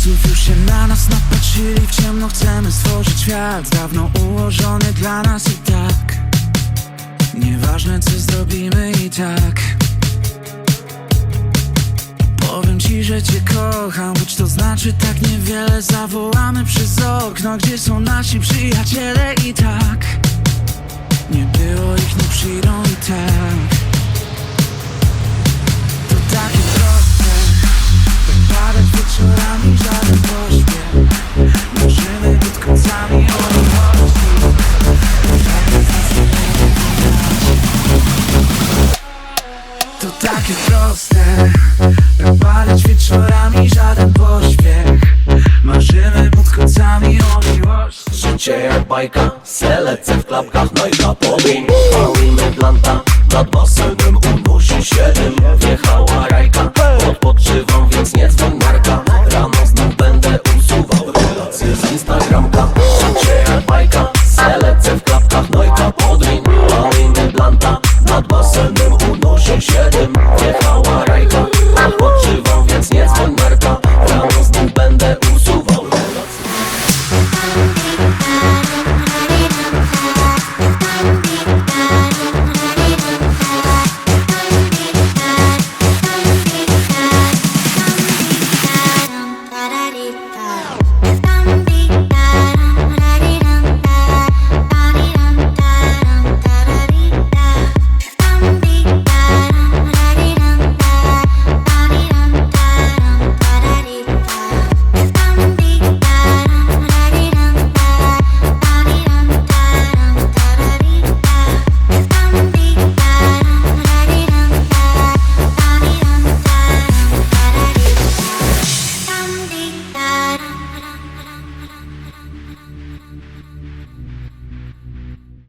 Znów już się na nas napatrzyli. W ciemno chcemy stworzyć świat. Dawno ułożony dla nas i tak. Nieważne co zrobimy i tak. Powiem ci, że cię kocham Choć to znaczy tak niewiele. Zawołamy przez okno Gdzie są nasi przyjaciele i tak. Nie było ich, nie cię jak bajka? Selecę w klapkach, no i zapomnij Palimy blanta, nad basenem unosi siedem Wjechała rajka, odpoczywam, więc nie dzwoń narka Rano znów będę usuwał relacje z Instagramka. Cię jak bajka, selecę w klapkach Yeah.